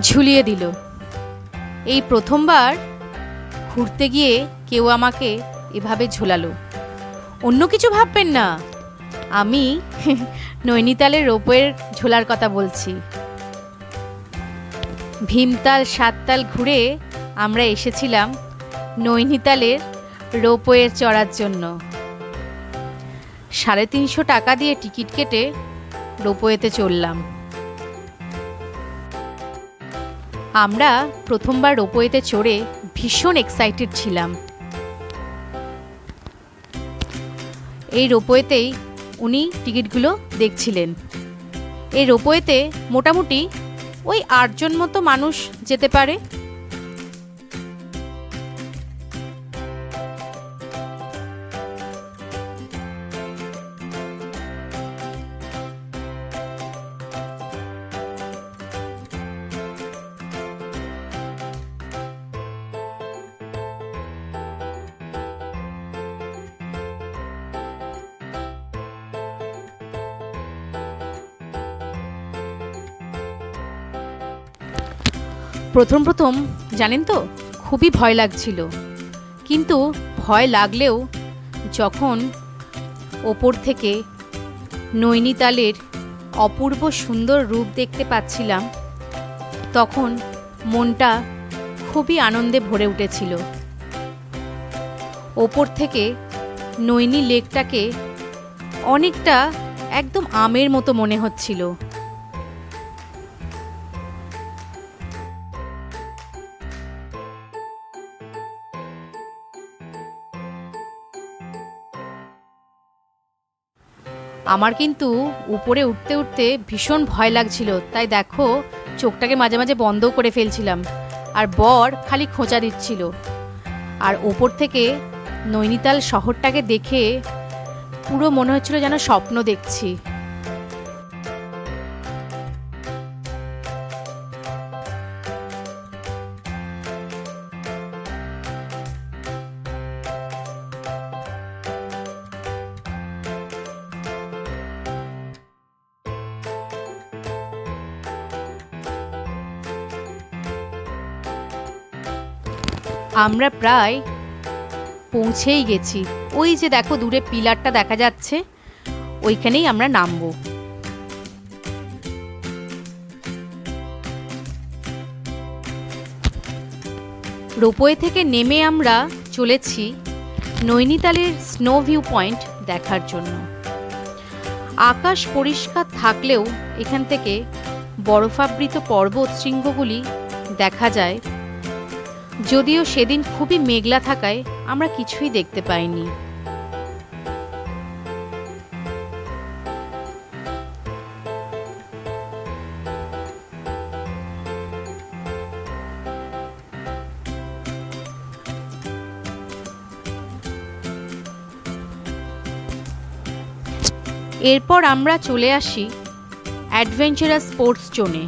ঝুলিয়ে দিল। এই প্রথমবার ঘুরতে গিয়ে কেউ আমাকে এভাবে ঝোলালো। অন্য কিছু ভাববেন না। আমি নৈনিতালের রোপওয়ের ঝোলার কথা বলছি। ভীমতাল, সাততাল ঘুরে আমরা এসেছিলাম নৈনিতালের রোপওয়ের চড়ার জন্য। সাড়ে তিনশো টাকা দিয়ে টিকিট কেটে রোপওয়েতে চললাম। আমরা প্রথমবার রোপওয়েতে চড়ে ভীষণ এক্সাইটেড ছিলাম। এই রোপওয়েতেই উনি টিকিটগুলো দেখছিলেন। এই রোপওয়েতে মোটামুটি ওই আটজন মতো মানুষ যেতে পারে। প্রথম প্রথম, জানেন তো, খুবই ভয় লাগছিল। কিন্তু ভয় লাগলেও যখন ওপর থেকে নৈনিতালের অপূর্ব সুন্দর রূপ দেখতে পাচ্ছিলাম, তখন মনটা খুবই আনন্দে ভরে উঠেছিল। ওপর থেকে নৈনি লেকটাকে অনেকটা একদম আমের মতো মনে হচ্ছিল। আমার কিন্তু উপরে উঠতে উঠতে ভীষণ ভয় লাগছিল। তাই দেখো, চোখটাকে মাঝে মাঝে বন্ধও করে ফেলছিলাম। আর বর খালি খোঁচা দিচ্ছিল। আর ওপর থেকে নৈনিতাল শহরটাকে দেখে পুরো মনে হচ্ছিল যেন স্বপ্ন দেখছি। আমরা প্রায় পৌঁছেই গেছি। ওই যে দেখো দূরে পিলারটা দেখা যাচ্ছে, ওইখানেই আমরা নামবো। রোপওয়ে থেকে নেমে আমরা চলেছি নৈনিতালের স্নো ভিউ পয়েন্ট দেখার জন্য। আকাশ পরিষ্কার থাকলেও এখান থেকে বরফাবৃত পর্বত শৃঙ্গগুলি দেখা যায় যদিও সেদিন খুবই মেঘলা থাকায় আমরা কিছুই দেখতে পাইনি। এরপর আমরা চলে আসি অ্যাডভেঞ্চারাস স্পোর্টস জোনে,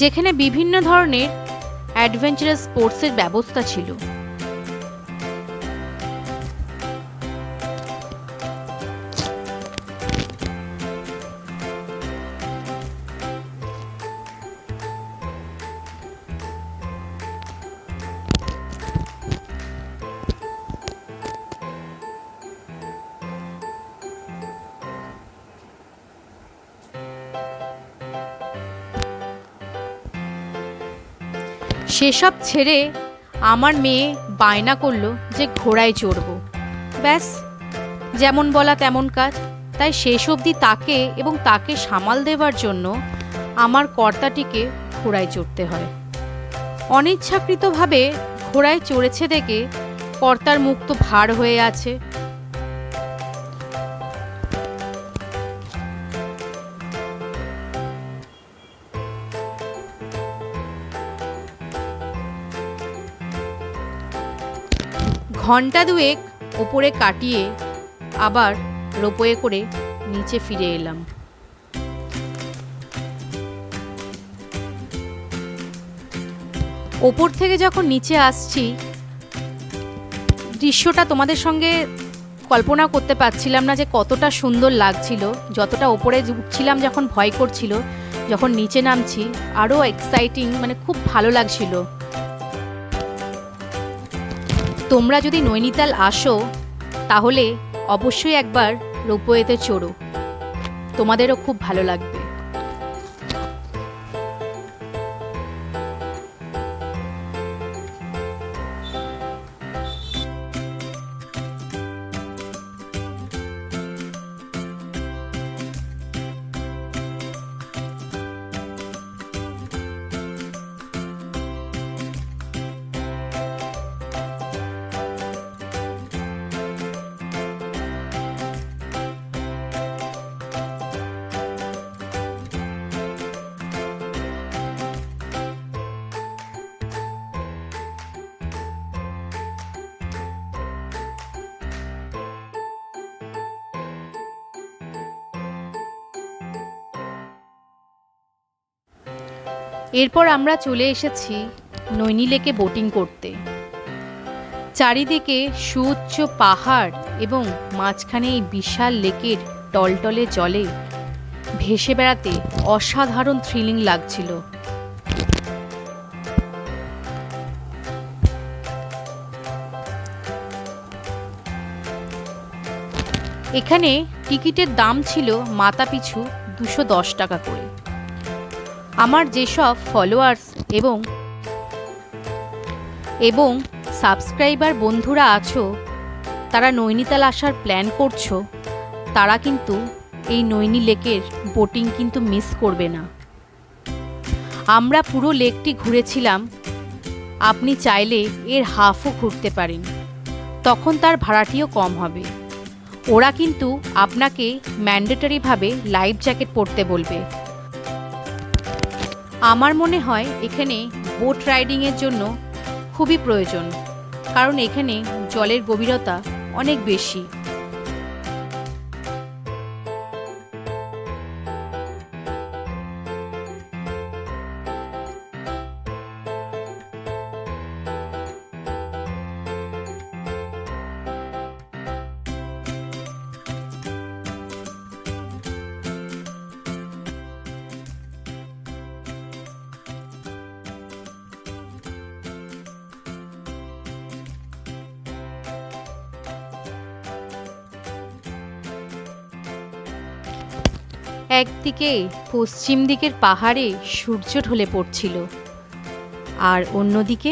যেখানে বিভিন্ন ধরনের অ্যাডভেঞ্চারাস স্পোর্টসের ব্যবস্থা ছিল। সেসব ছেড়ে আমার মেয়ে বায়না করল যে ঘোড়ায় চড়বো। ব্যাস, যেমন বলা তেমন কাজ। তাই শেষ অবধি তাকে এবং তাকে সামাল দেবার জন্য আমার কর্তাটিকে ঘোড়ায় চড়তে হয়। অনিচ্ছাকৃতভাবে ঘোড়ায় চড়েছে দেখে কর্তার মুখ তো ভার হয়ে আছে। ঘণ্টা দুয়েক ওপরে কাটিয়ে আবার রোপওয়ে করে নিচে ফিরে এলাম। ওপর থেকে যখন নিচে আসছি, দৃশ্যটা তোমাদের সঙ্গে কল্পনা করতে পারছিলাম না যে কতটা সুন্দর লাগছিল, যতটা ওপরে উঠছিলাম যখন ভয় করছিল, যখন নিচে নামছি, আরও এক্সাইটিং মানে খুব ভালো লাগছিল। তোমরা যদি নৈনিতাল আসো তাহলে অবশ্যই একবার রোপওয়েতে চড়ো। তোমাদেরও খুব ভালো লাগবে। এরপর আমরা চলে এসেছি নৈনি লেকে বোটিং করতে। চারিদিকে সুউচ্চ পাহাড় এবং মাঝখানে এই বিশাল লেকের টলটলে জলে ভেসে বেড়াতে অসাধারণ থ্রিলিং লাগছিল। এখানে টিকিটের দাম ছিল মাথা পিছু দুশো দশ টাকা করে। আমার যেসব ফলোয়ার্স এবং এবং সাবস্ক্রাইবার বন্ধুরা আছো, তারা নৈনিতাল আসার প্ল্যান করছ, তারা কিন্তু এই নৈনি লেকের বোটিং কিন্তু মিস করবে না। আমরা পুরো লেকটি ঘুরেছিলাম, আপনি চাইলে এর হাফও ঘুরতে পারেন। তখন তার ভাড়াটিও কম হবে। ওরা কিন্তু আপনাকে ম্যান্ডেটরিভাবে লাইফ জ্যাকেট পরতে বলবে। আমার মনে হয় এখানে বোট রাইডিংয়ের জন্য খুবই প্রয়োজন, কারণ এখানে জলের গভীরতা অনেক বেশি। একদিকে পশ্চিম দিকের পাহাড়ে সূর্য ঢলে পড়ছিল আর অন্যদিকে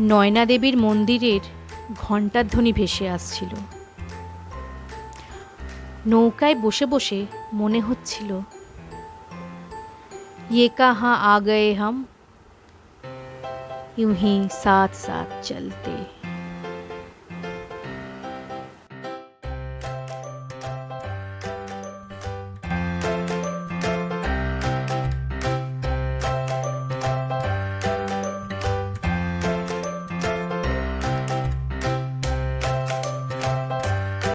নয়না দেবীর মন্দিরের ঘণ্টার ধ্বনি ভেসে আসছিল নৌকায় বসে বসে মনে হচ্ছিল ये कहाँ आ गए हम यूं ही साथ साथ चलते